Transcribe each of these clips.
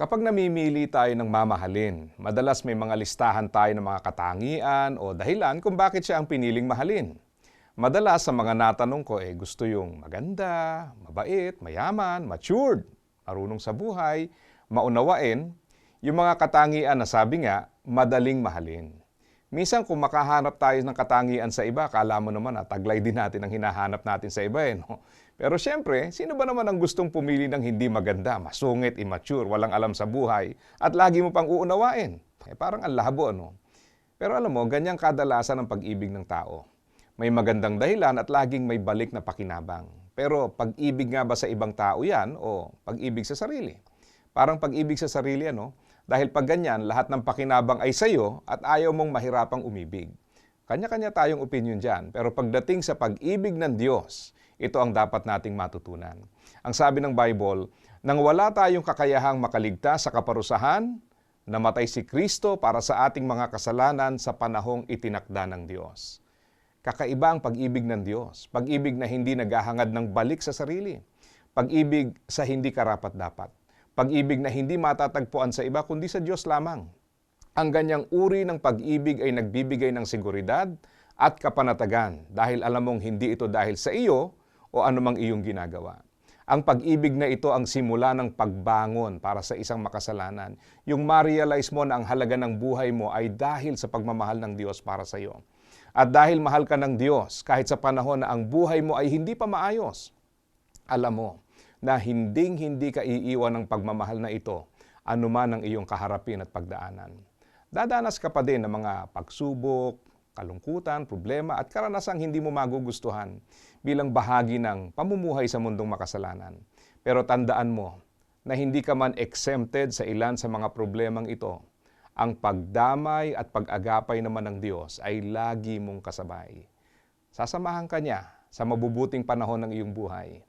Kapag namimili tayo ng mamahalin, madalas may mga listahan tayo ng mga katangian o dahilan kung bakit siya ang piniling mahalin. Madalas sa mga natanong ko eh gusto yung maganda, mabait, mayaman, matured, marunong sa buhay, maunawain, yung mga katangian na sabi nga, madaling mahalin. Minsan kung makahanap tayo ng katangian sa iba, kala mo naman na taglay din natin ang hinahanap natin sa iba. Eh, no? Pero siyempre, sino ba naman ang gustong pumili ng hindi maganda, masungit, immature, walang alam sa buhay, at lagi mo pang uunawain? Eh, parang ang labo, no? Pero alam mo, ganyang kadalasan ang pag-ibig ng tao. May magandang dahilan at laging may balik na pakinabang. Pero pag-ibig nga ba sa ibang tao yan o pag-ibig sa sarili? Parang pag-ibig sa sarili, ano? Dahil pag ganyan, lahat ng pakinabang ay sa'yo at ayaw mong mahirapang umibig. Kanya-kanya tayong opinion dyan. Pero pagdating sa pag-ibig ng Diyos, ito ang dapat nating matutunan. Ang sabi ng Bible, nang wala tayong kakayahang makaligtas sa kaparusahan, namatay si Kristo para sa ating mga kasalanan sa panahong itinakda ng Diyos. Kakaiba ang pag-ibig ng Diyos. Pag-ibig na hindi naghahangad ng balik sa sarili. Pag-ibig sa hindi karapat-dapat. Pag-ibig na hindi matatagpuan sa iba kundi sa Diyos lamang. Ang ganyang uri ng pag-ibig ay nagbibigay ng seguridad at kapanatagan dahil alam mong hindi ito dahil sa iyo o anumang iyong ginagawa. Ang pag-ibig na ito ang simula ng pagbangon para sa isang makasalanan. Yung ma-realize mo na ang halaga ng buhay mo ay dahil sa pagmamahal ng Diyos para sa iyo. At dahil mahal ka ng Diyos, kahit sa panahon na ang buhay mo ay hindi pa maayos, alam mo na hinding-hindi ka iiwan ng pagmamahal na ito, anuman ang iyong kaharapin at pagdaanan. Dadanas ka pa din ng mga pagsubok, kalungkutan, problema at karanasang hindi mo magugustuhan bilang bahagi ng pamumuhay sa mundong makasalanan. Pero tandaan mo na hindi ka man exempted sa ilan sa mga problemang ito. Ang pagdamay at pag-agapay naman ng Diyos ay lagi mong kasabay. Sasamahan ka niya sa mabubuting panahon ng iyong buhay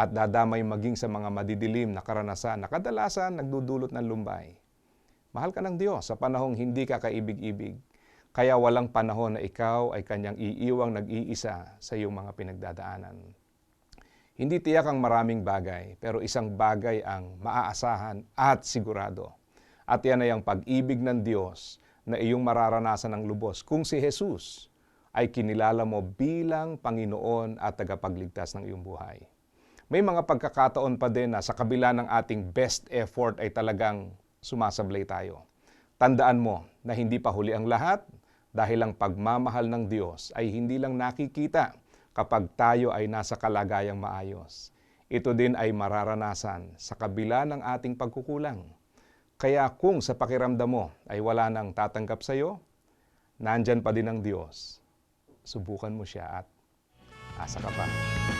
at dadamay maging sa mga madidilim na karanasan na kadalasan nagdudulot ng lumbay. Mahal ka ng Diyos sa panahong hindi ka kaibig-ibig, kaya walang panahon na ikaw ay kanyang iiwang nag-iisa sa iyong mga pinagdadaanan. Hindi tiyak ang maraming bagay, pero isang bagay ang maaasahan at sigurado. At yan ay ang pag-ibig ng Diyos na iyong mararanasan ng lubos kung si Jesus ay kinilala mo bilang Panginoon at tagapagligtas ng iyong buhay may mga pagkakataon pa din na sa kabila ng ating best effort ay talagang sumasablay tayo. Tandaan mo na hindi pa huli ang lahat dahil ang pagmamahal ng Diyos ay hindi lang nakikita kapag tayo ay nasa kalagayang maayos. Ito din ay mararanasan sa kabila ng ating pagkukulang. Kaya kung sa pakiramdam mo ay wala nang tatanggap sa iyo, nandyan pa din ang Diyos. Subukan mo siya at asa ka pa.